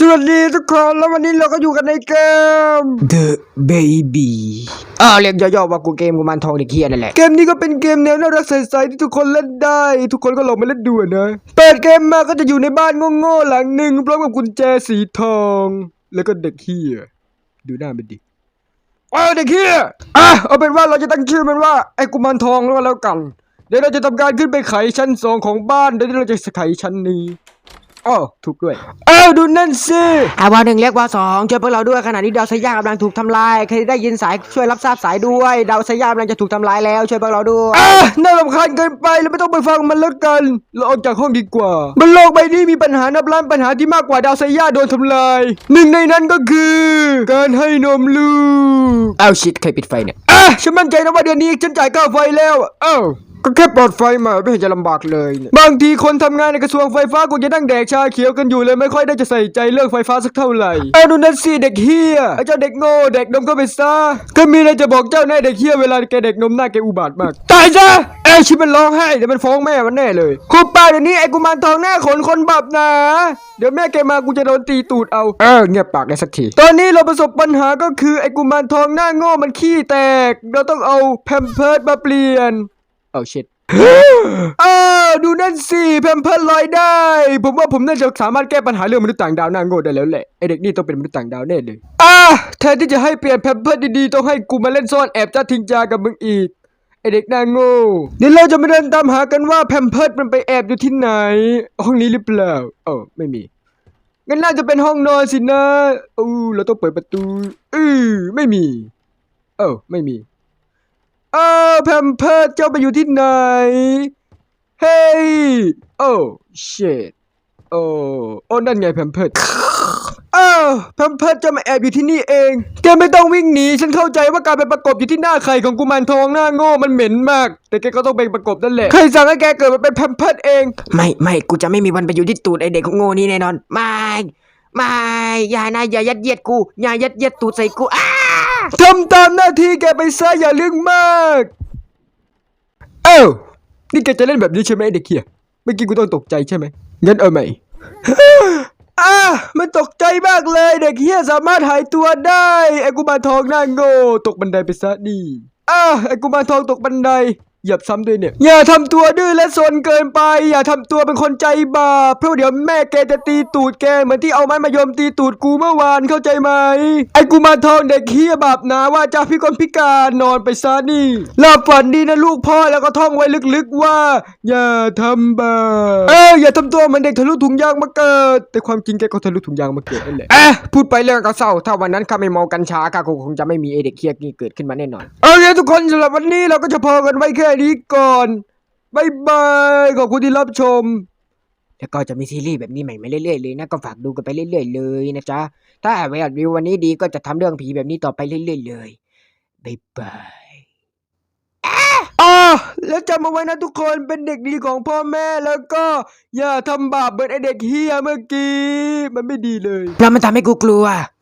สวัสดีทุกคนแล้ววันนี้เราก็อยู่กันในเกม The Baby อ่าเรียกย่อๆว่ากูเกมกุมารทองเด็กเฮียนั่นแหละ เกมนี้ก็เป็นเกมแนวน่ารักใสๆที่ทุกคนเล่นได้ ทุกคนก็ลองมาเล่นดูนะเปิดเกมมาก็จะอยู่ในบ้านโง่ๆหลังหนึ่งพร้อมกับกุญแจสีทอง แล้วก็เด็กเฮียดูหน้ามันดิว้าวเด็กเฮียอะเอาเป็นว่าเราจะตั้งชื่อมันว่าไอ้กุมารทองแล้วแล้วกัน เดี๋ยวเราจะทำการขึ้นไปไขชั้นสองของบ้านเดี๋ยวเราจะไขชั้นนี้ อ้อถูกด้วยอ้าวดูนั่นสิอาวาหนึ่งเรียกว่าสองช่วยพวกเราด้วยขณะนี้ดาวไซย่ากำลังถูกทำลายใครได้ยินสายช่วยรับทราบสายด้วยดาวไซย่ากำลังจะถูกทำลายแล้วช่วยพวกเราด้วยอะน่ารำคาญเกินไปเราไม่ต้องไปฟังมันแล้วกัน เราออกจากห้องดีกว่าบนโลกใบนี้มีปัญหานับล้านปัญหาที่มากกว่าดาวไซย่าโดนทำลาย หนึ่งในนั้นก็คือ การให้นมลูกเอาชิดใครปิดไฟเนี่ยอะฉันมั่นใจนะว่าเดือนนี้ฉันจ่ายค่าไฟแล้วเอ้า ก็แค่ปลอดไฟมาไม่เห็นจะลำบากเลยเนี่ยบางทีคนทำงานในกระทรวงไฟฟ้ากูจะนั่งแดกชาเขียวกันอยู่เลยไม่ค่อยได้จะใส่ใจเรื่องไฟฟ้าสักเท่าไหร่เอาดูนั่นสิเด็กเฮียไอ้เจ้าเด็กโง่เด็กนมก็ไปซะก็มีอะไรจะบอกเจ้าแน่เด็กเฮียเวลาแกเด็กนมหน้าแกอุบาทมากตายซะเอ้ยชิบมันร้องไห้เดี๋ยวมันฟ้องแม่มันแน่เลยคุปป้าเดี๋ยวนี้ไอ้กุมารทองหน้าขนคนบับนะเดี๋ยวแม่แกมากูจะโดนตีตูดเอา เออเงียบปากได้สักที ตอนนี้เราประสบปัญหาก็คือไอ้กุมารทองหน้าโง่มันขี้แตก เราต้องเอาแพมเพิร์ดมาเปลี่ยน เอาเช็ดอ้าวดูนั่นสิแพมเพิร์ดลอยได้ ผมว่าผมน่าจะสามารถแก้ปัญหาเรื่องมนุษย์ต่างดาวน้าโง่ได้แล้วแหละไอเด็กนี่ต้องเป็นมนุษย์ต่างดาวแน่เลยอ่าแทนที่จะให้เปลี่ยนแพมเพิร์ดดีๆต้องให้กูมาเล่นซ่อนแอบจ้าทิ้งจากับมึงอีกไอเด็กน้าโง่เดี๋ยวเราจะมาเดินตามหากันว่าแพมเพิร์ดมันไปแอบอยู่ที่ไหน ห้องนี้หรือเปล่าเออไม่มีงั้นน่าจะเป็นห้องนอนสินะอู้เราต้องเปิดประตูอือไม่มี เออไม่มี เออแพมเพิร์ดเจ้าไปอยู่ที่ไหน เฮ้ย โอ้เชดโอ้โอ้นั่นไงแพมเพิร์ดอ้าวแพมเพิร์ดจะมาแอบอยู่ที่นี่เอง แกไม่ต้องวิ่งหนี ฉันเข้าใจว่าการไปประกบอยู่ที่หน้าไข่ของกุมารทองหน้าโง่มันเหม็นมาก แต่แกก็ต้องไปประกบนั่นแหละ ใครสั่งให้แกเกิดมาเป็นแพมเพิร์ดเอง ไม่ไม่กูจะไม่มีวันไปอยู่ที่ตูดไอเด็กโง่นี่แน่นอน ไม่ ไม่ อย่านะอย่ายัดเยียดกู อย่ายัดเยียดตูดใส่กูอ้า ทำตามหน้าที่แกไปซะอย่าเรื่องมาก เอ้า นี่แกจะเล่นแบบนี้ใช่ไหมเด็กเฮียเมื่อกี้กูต้องตกใจใช่ไหมงั้นเอาใหม่อะมันตกใจมากเลยเด็กเฮียสามารถหายตัวได้ไอ้กูมาทองหน้าโง่ตกบันไดไปซะนี่อะไอ้กูมาทองตกบันได หยียบซ้ำด้วยเนี่ย อย่าทำตัวดื้อและซนเกินไป อย่าทำตัวเป็นคนใจบาปเพราะเดี๋ยวแม่แกจะตีตูดแกเหมือนที่เอาไม้มายมตีตูดกูเมื่อวานเข้าใจไหมไอ้กุมารทองเด็กเฮียบาปนะว่าจะพิกลพิการนอนไปซะนี่หลับฝันดีนะลูกพ่อแล้วก็ท่องไว้ลึกๆว่า อย่าทำบาปเอออย่าทำตัวเหมือนเด็กทะลุถุงยางมาเกิด แต่ความจริงแกก็ทะลุถุงยางมาเกิดนั่นแหละเอ๊ะพูดไปเรื่องก็เศร้า ถ้าวันนั้นข้าไม่เมากัญชาข้าคงคงจะไม่มีไอเด็กเฮียนี่เกิดขึ้นมาแน่นอนโอเคทุกคนสำหรับวันนี้เราก็จะพอกันไว้แค่นี้ก่อนบายบายขอบคุณที่รับชม แล้วก็จะมีซีรีส์แบบนี้ใหม่มาเรื่อยๆเลยนะก็ฝากดูกันไปเรื่อย ๆ เลยนะจ๊ะ ถ้าแวดวิววันนี้ดีก็จะทำเรื่องผีแบบนี้ต่อไปเรื่อย ๆ เลยบายบายอ่าแล้วจำเอาไว้นะทุกคนเป็นเด็กดีของพ่อแม่แล้วก็อย่าทำบาปเหมือนไอเด็กเฮียเมื่อกี้ มันไม่ดีเลยเพราะมันทำให้กูกลัว